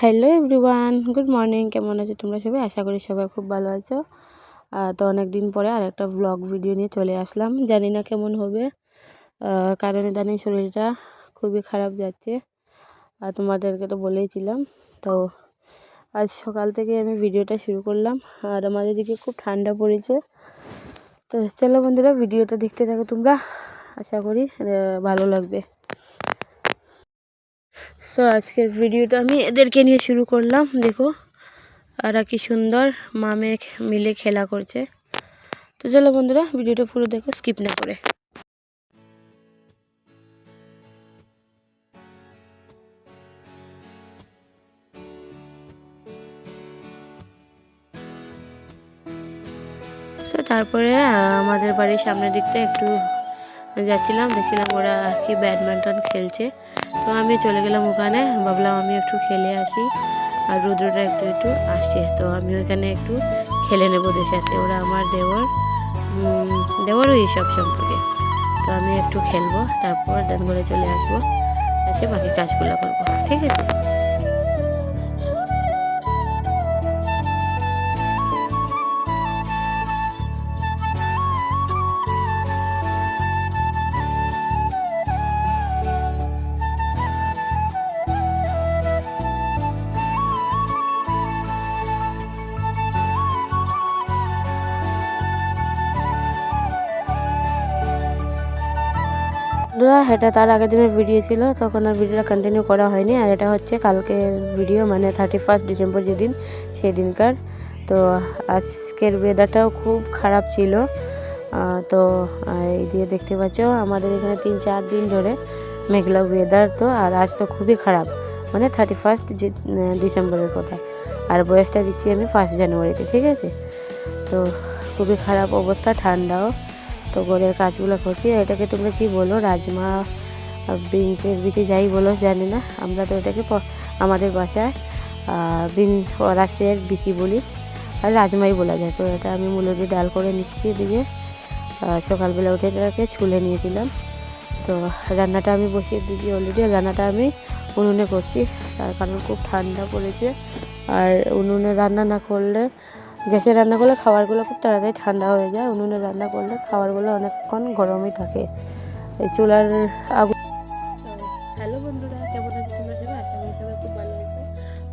Hello everyone, good morning. কেমন আছো তোমরা সবাই? আশা করি সবাই খুব ভালো আছো। তো অনেক দিন পরে আর একটা ব্লগ ভিডিও নিয়ে চলে আসলাম। জানি না কেমন হবে। কারণ ইদানিং শরীরটা খুবই খারাপ যাচ্ছে। আর তোমাদেরকে তো বলেইছিলাম। তো আজ সকাল থেকে আমি ভিডিওটা শুরু করলাম। আর আমাদের দিকে খুব ঠান্ডা পড়েছে। তো চলো বন্ধুরা ভিডিওটা দেখতে থাকো তোমরা। আশা করি ভালো লাগবে। সো আজকের ভিডিওটা আমি এদেরকে নিয়ে শুরু করলাম, দেখো। আর কি সুন্দর মামে মিলে খেলা করছে। তো চলো বন্ধুরা, ভিডিওটা পুরো দেখো স্কিপ না করে। তারপরে আমাদের বাড়ির সামনের দিকটা একটু যাচ্ছিলাম, দেখছিলাম ওরা আর কি ব্যাডমিন্টন খেলছে। তো আমি চলে গেলাম ওখানে, ভাবলাম আমি একটু খেলে আসি। আর রুদ্রটা একটু একটু আসছে, তো আমি ওইখানে একটু খেলে নেব ওদের সাথে। ওরা আমার দেওয়ার ওই সব সম্পর্কে। তো আমি একটু খেলব, তারপর দেন করে চলে আসব। এসে বাকি কাজগুলো করব, ঠিক আছে? এটা তার আগের দিনের ভিডিও ছিল, তখন আর ভিডিওটা কন্টিনিউ করা হয়নি। আর এটা হচ্ছে কালকের ভিডিও মানে থার্টি ফার্স্ট ডিসেম্বর যেদিন সেই দিনকার তো আজকের ওয়েদারটাও খুব খারাপ ছিল। তো এই দিয়ে দেখতে পাচ্ছ, আমাদের এখানে তিন চার দিন ধরে মেঘলা ওয়েদার তো, আর আজ তো খুবই খারাপ। মানে থার্টি ফার্স্ট ডিসেম্বরের কথা। আর বয়সটা দিচ্ছি আমি ফার্স্ট জানুয়ারিতে ঠিক আছে? তো, খুবই খারাপ অবস্থা, ঠান্ডাও। তো ঘরের কাজগুলো করছি এটাকে তোমরা কি বলো, রাজমা বিনসের বিচে যাই বলো, জানি না। আমরা তো এটাকে আমাদের বাসায় বিন রাশিয়ার বিচি বলি, আর রাজমাই বলা যায়। তো এটা আমি মূলত ডাল করে নিচ্ছি এদিকে। সকালবেলা উঠে এটাকে ছুলে নিয়েছিলাম। তো রান্নাটা আমি বসিয়ে দিয়েছি অলরেডি রান্নাটা আমি উনুনে করছি। তার কারণ খুব ঠান্ডা পড়েছে। আর উনুনে রান্না না করলে গ্যাসে রান্না করলে খাবারগুলো খুব তাড়াতাড়ি ঠান্ডা হয়ে যায়। উনুনে রান্না করলে খাবারগুলো অনেকক্ষণ গরমই থাকে। এই চুলার আগুন হ্যালো বন্ধুরা, কেমন আছে তোমরা সবাই? আশা করি সবাই খুব ভালো আছে।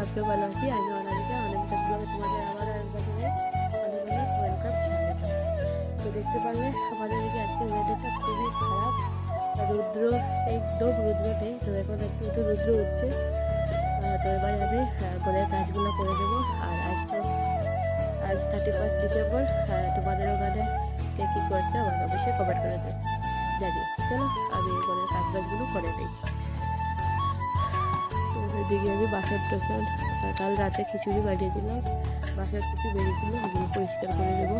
আজকেও ভালো আছি। আমি অনামিকা। অনেক ব্লগে তোমাদের আবার একবার অনেক অনেক ওয়েলকাম তো দেখতে পারলে আমাদের এদিকে আজকে ওয়েদারটা খুবই খারাপ। রুদ্র একদম রুদ্র নেই, তো এখন একটু একটু রুদ্র উঠছে। তো এবার আমি ঘরের কাজগুলো করে দেবো আর আজ তো আজ থার্টি ফার্স্ট ডিসেম্বর তোমাদের ওখানে কে কী করছে আমাকে অবশ্যই কমেন্ট করে দেবে জানি চলো, আমি ঘরের কাজ বাজগুলো করে নিই। এদিকে আমি বাসন টোসন কাল রাতে খিচুড়ি বানিয়েছিলাম বাসন কিছু বেরিয়েছিল ওগুলো পরিষ্কার করে দেবো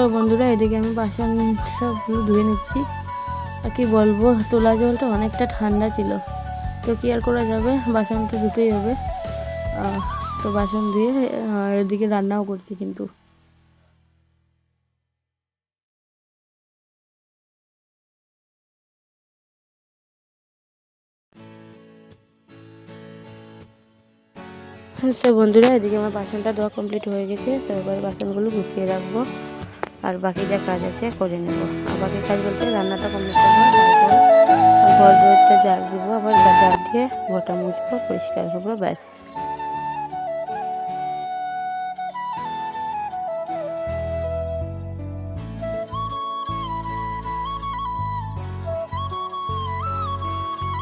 তো বন্ধুরা, এদিকে আমি বাসন সবগুলো ধুয়ে নিচ্ছি। আর কি বলব, তোলা জলটা অনেকটা ঠান্ডা ছিল। তো কি আর করা যাবে? বাসন তো ধুতেই হবে। তো বাসন ধুয়ে এদিকে রান্নাও করছি কিন্তু। সে বন্ধুরা, এদিকে আমার বাসনটা ধোয়া কমপ্লিট হয়ে গেছে। তো এবার বাসনগুলো গুছিয়ে রাখব। আর বাকি যা কাজ আছে করে নেব। আর বাকি কাজ বলতে রান্নাটা কমপ্লিট তারপর ঘর জাল দিব, আবার জাল দিয়ে গোটা মুছবো, পরিষ্কার করব, ব্যাস।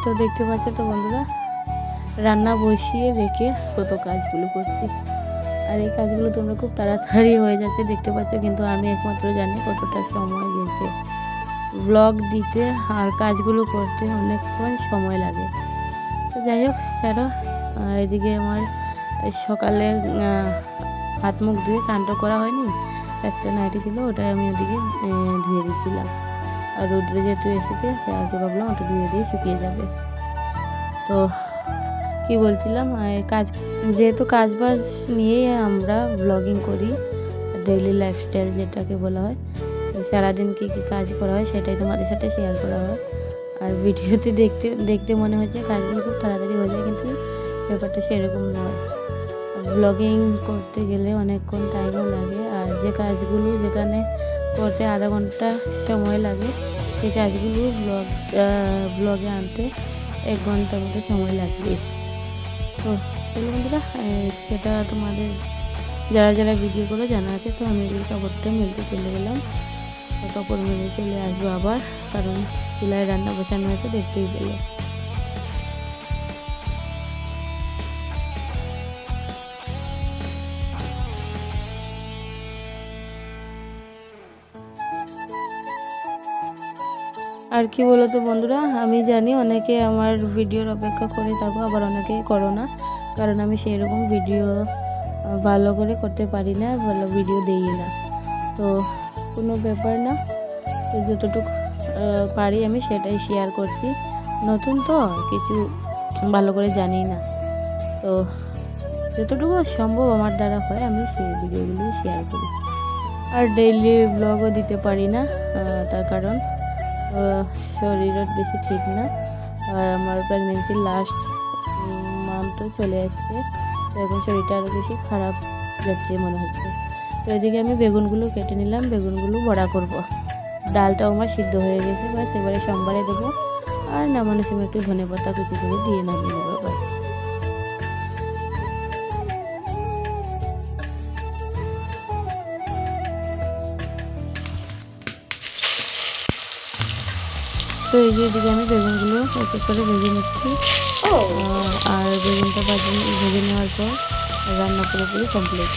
তো দেখতে পাচ্ছ তো বন্ধুরা, রান্না বসিয়ে রেখে কত কাজগুলো করছি। আর এই কাজগুলো তোমরা খুব তাড়াতাড়ি হয়ে যাচ্ছে, দেখতে পাচ্ছ। কিন্তু আমি একমাত্র জানি কতটা সময় গেছে ব্লগ দিতে আর কাজগুলো করতে অনেকক্ষণ সময় লাগে। তো যাই হোক ছাড়ো এদিকে আমার সকালে হাত মুখ ধুয়ে স্নানটা করা হয়নি। একটা নাইটি ছিল, ওটাই আমি ওদিকে ধুয়ে দিচ্ছিলাম। আর রৌদ্র যেহেতু এসেছে আগে ভাবলাম ওটা ধুয়ে দিয়ে শুকিয়ে যাবে। তো কি বলছিলাম? কাজ, যেহেতু কাজ বাজ নিয়ে আমরা ব্লগিং করি ডেইলি লাইফস্টাইল যেটাকে বলা হয়, সারাদিন কী কী কাজ করা হয় সেটাই তোমাদের সাথে শেয়ার করা হয়। আর ভিডিওতে দেখতে দেখতে মনে হচ্ছে কাজগুলো খুব তাড়াতাড়ি হয়ে যায়, কিন্তু ব্যাপারটা সেরকম নয় ব্লগিং করতে গেলে অনেকক্ষণ টাইমও লাগে, আর যে কাজগুলো যেখানে করতে আধা ঘণ্টা সময় লাগে, সেই কাজগুলো ব্লগ ব্লগে আনতে এক ঘণ্টার মতো সময় লাগবে। তো বন্ধুরা সেটা তোমাদের যারা যারা করে জানা আছে, তো আমি এই কাপড়টা মেলতে চলে গেলাম কাপড় মেলে চলে আসব আবার, কারণ চুলায় রান্না বসানো আছে, দেখতেই পেলে। আর কি বলো তো বন্ধুরা, আমি জানি অনেকে আমার ভিডিওর অপেক্ষা করে থাকো, আবার অনেকেই করো না। কারণ আমি সেই রকম ভিডিও ভালো করে করতে পারি না, ভালো ভিডিও দেই না। তো কোনো ব্যাপার না, যতটুকু পারি আমি সেটাই শেয়ার করছি। নতুন তো, কিছু ভালো করে জানি না। তো যতটুকু সম্ভব আমার দ্বারা হয়, আমি সেই ভিডিওগুলো শেয়ার করি। আর ডেইলি ব্লগও দিতে পারি না তার কারণ শরীরও বেশি ঠিক না। আর আমার প্রেগনেন্সির লাস্ট মান্থও চলে আসছে। তো এখন শরীরটা আরও বেশি খারাপ যাচ্ছে মনে হচ্ছে। তো এদিকে আমি বেগুনগুলো কেটে নিলাম, বেগুনগুলো বড়া করব। ডালটাও আমার সিদ্ধ হয়ে গেছে বা এবারে সোমবারে দেবো। আর নামানোর সময় একটু ধনে পাতা কুচি করে দিয়ে নামিয়ে নেব তো এই যে এদিকে আমি বেগুনগুলো এক এক করে ভেজে নিচ্ছি। আর বেগুনটা ভাজে নেওয়ার পর রান্না পুরোপুরি কমপ্লিট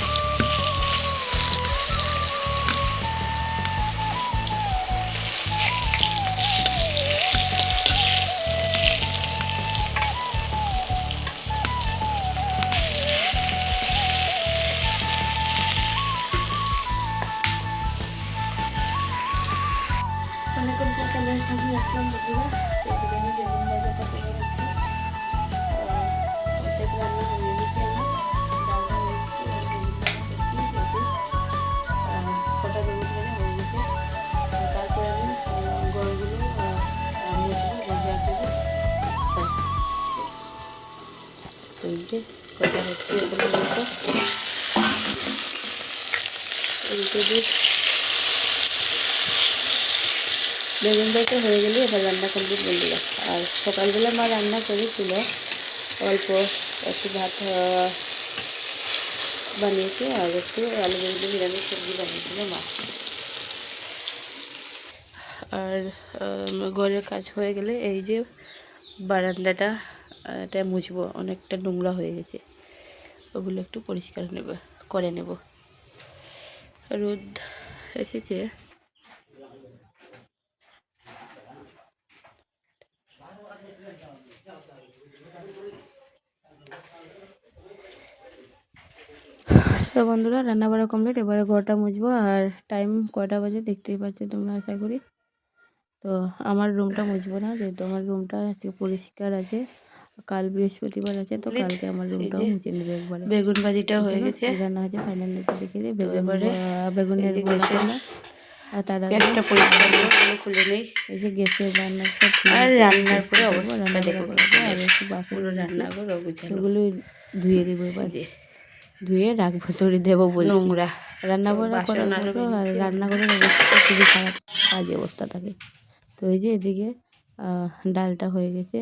বেগুন ভাজা হয়ে গেলে এবার রান্না কমপ্লিট বন্ধুরা। আর সকালবেলা মা রান্না করেছিল অল্প একটু ভাত বানিয়েছে আর একটু আলু বেগুন নিরামিষ সবজি বানিয়েছিল মা। আর ঘরের কাজ হয়ে গেলে এই যে বারান্দাটা, এটা মুছবো, অনেকটা নোংরা হয়ে গেছে। ওগুলো একটু পরিষ্কার নেব, করে নেব। রোদ এসেছে। তো বন্ধুরা রান্না বাড়া কমপ্লিট এবারে ঘরটা মুছবো আর টাইম কয়টা বাজে দেখতেই পাচ্ছ তোমরা আশা করি। তো আমার রুমটা মুছবো না যেহেতু আমার রুমটা আজকে পরিষ্কার আছে কাল বৃহস্পতিবার আছে তো কালকে আমার রুমটাও মুছে নেবে একবারে। বেগুন ভাজিটা হয়ে গেছে। রান্না হয়েছে ফাইনাল দেখে দেখে বেগুন এবারে আহ, বেগুনের। আর তার আগে গ্যাসটা পরিষ্কার করে খুলে নেই। এই যে গ্যাসের রান্না আর রান্নার পরে অবস্থা দেখো আর একটু বাসন রান্না করে সেগুলো ধুয়ে দেবো এবার। ধুয়ে রাখব চড়ে দেবো বলে নোংরা। রান্না করার আর। রান্নাঘরের অবস্থা খুবই খারাপ বাজে অবস্থা থাকে। তো এই যে এদিকে ডালটা হয়ে গেছে।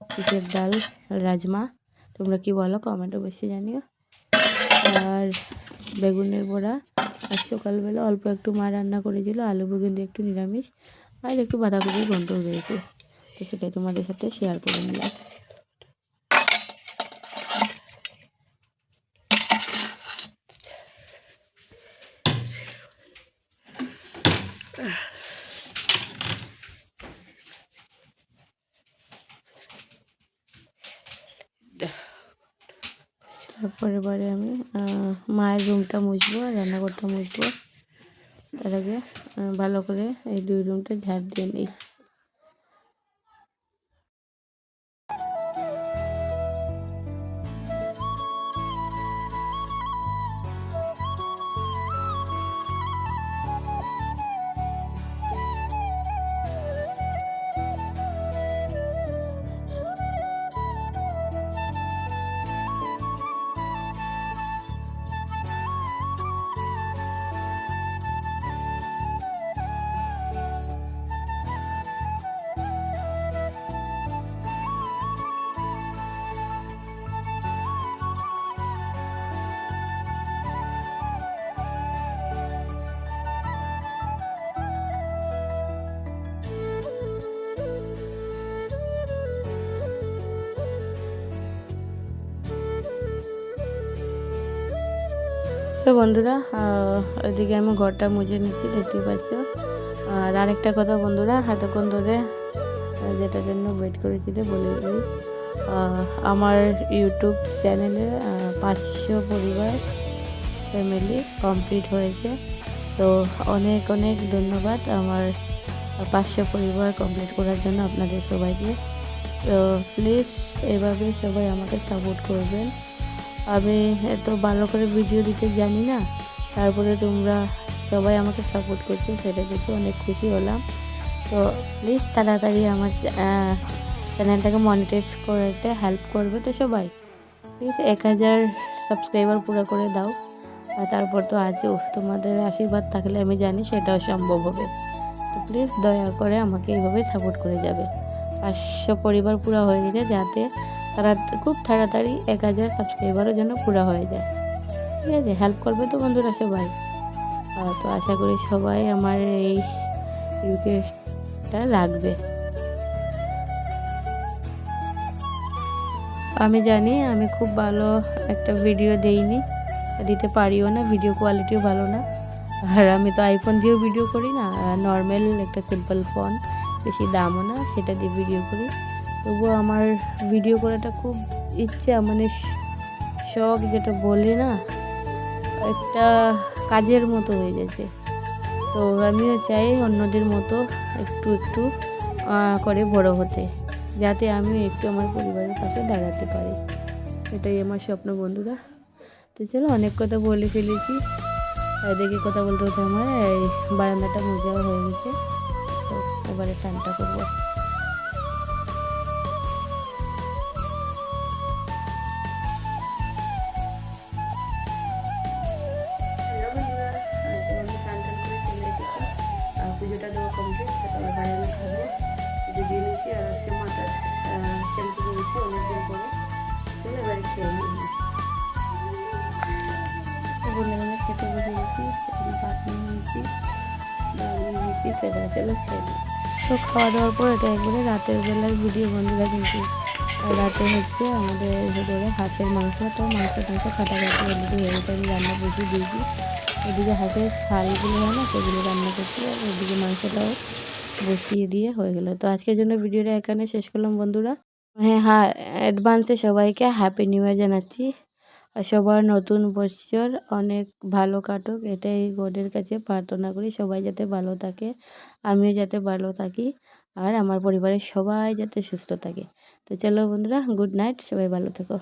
কিসের ডাল রাজমা। তোমরা কি বলো কমেন্টও বেশি জানিও। আর বেগুনের বড়া। আর সকালবেলা অল্প একটু মা রান্না করেছিল আলু বেগুন দিয়ে একটু নিরামিষ আর একটু বাঁধাকপির গন্ধ রয়েছে তো সেটাই তোমাদের সাথে শেয়ার করে নিলাম। তারপরে বারে আমি মায়ের রুমটা মুছবো রান্নাঘরটা মুছবো। তার আগে ভালো করে এই দুই রুমটা ঝাড় দিয়ে নিই। তো বন্ধুরা ওইদিকে আমি ঘরটা মুছে নিচ্ছি, দেখতেই পাচ্ছ। আর আরেকটা কথা বন্ধুরা, এতক্ষণ ধরে যেটার জন্য ওয়েট করেছিলে বলে দিই আমার ইউটিউব চ্যানেলে পাঁচশো পরিবার ফ্যামিলি কমপ্লিট হয়েছে। তো অনেক অনেক ধন্যবাদ আমার পাঁচশো পরিবার কমপ্লিট করার জন্য আপনাদের সবাইকে। তো প্লিজ এভাবে সবাই আমাকে সাপোর্ট করবেন। আমি এত ভালো করে ভিডিও দিতে জানি না। তারপরে তোমরা সবাই আমাকে সাপোর্ট করছ, সেটা দেখে অনেক খুশি হলাম। তো প্লিজ তাড়াতাড়ি আমার চ্যানেলটাকে মনিটাইজ করতে হেল্প করবে তো সবাই। প্লিজ এক হাজার সাবস্ক্রাইবার পুরো করে দাও। আর তারপর তো আজও তোমাদের আশীর্বাদ থাকলে আমি জানি সেটাও সম্ভব হবে। তো প্লিজ দয়া করে আমাকে এইভাবে সাপোর্ট করে যাবে। পাঁচশো পরিবার পুরো হয়ে গেছে যাতে তারা খুব তাড়াতাড়ি এক হাজার সাবস্ক্রাইবারও যেন পুরো হয়ে যায়। ঠিক আছে হেল্প করবে তো বন্ধুরা সবাই। তো আশা করি সবাই আমার এই রিকোয়েস্টটা রাখবে। আমি জানি আমি খুব ভালো একটা ভিডিও দেইনি। দিতে পারিও না ভিডিও কোয়ালিটিও ভালো না। আর আমি তো আইফোন দিয়েও ভিডিও করি না। নর্মাল একটা সিম্পল ফোন বেশি দামও না, সেটা দিয়ে ভিডিও করি। তবুও আমার ভিডিও করাটা খুব ইচ্ছা মানে শখ যেটা বলি না, একটা কাজের মতো হয়ে গেছে। তো আমিও চাই অন্যদের মতো একটু একটু করে বড় হতে, যাতে আমি একটু আমার পরিবারের পাশে দাঁড়াতে পারি। এটাই আমার স্বপ্ন বন্ধুরা। তো চলো অনেক কথা বলে ফেলেছি। এদিকে কথা বলতে হতে আমার এই বারান্দাটা মোজাও হয়ে গেছে। তো এবারে স্নানটা করব। চলো খেয়ে তো খাওয়া দাওয়ার পর এটা একবারে রাতের বেলার ভিডিও বন্ধুরা কিন্তু রাতে হচ্ছে আমাদের ভেতরে হাঁসের মাংস, তো মাংস টাংস কাটাকাটি অলরেডি হয়ে আমি রান্না বসিয়ে দিয়েছি। এদিকে হাঁসের ছালগুলো হয় না, সেগুলো রান্না করছি আর ওইদিকে মাংসটাও বসিয়ে দিয়ে হয়ে গেলো। তো আজকের জন্য ভিডিওটা এখানে শেষ করলাম বন্ধুরা। হ্যাঁ হ্যাঁ অ্যাডভান্সে সবাইকে হ্যাপি নিউ ইয়ার জানাচ্ছি। আর সবার নতুন বছর অনেক ভালো কাটুক, এটাই গডের কাছে প্রার্থনা করি, সবাই যাতে ভালো থাকে, আমিও যাতে ভালো থাকি, আর আমার পরিবারের সবাই যাতে সুস্থ থাকে। তো চলো বন্ধুরা গুড নাইট সবাই ভালো থেকো।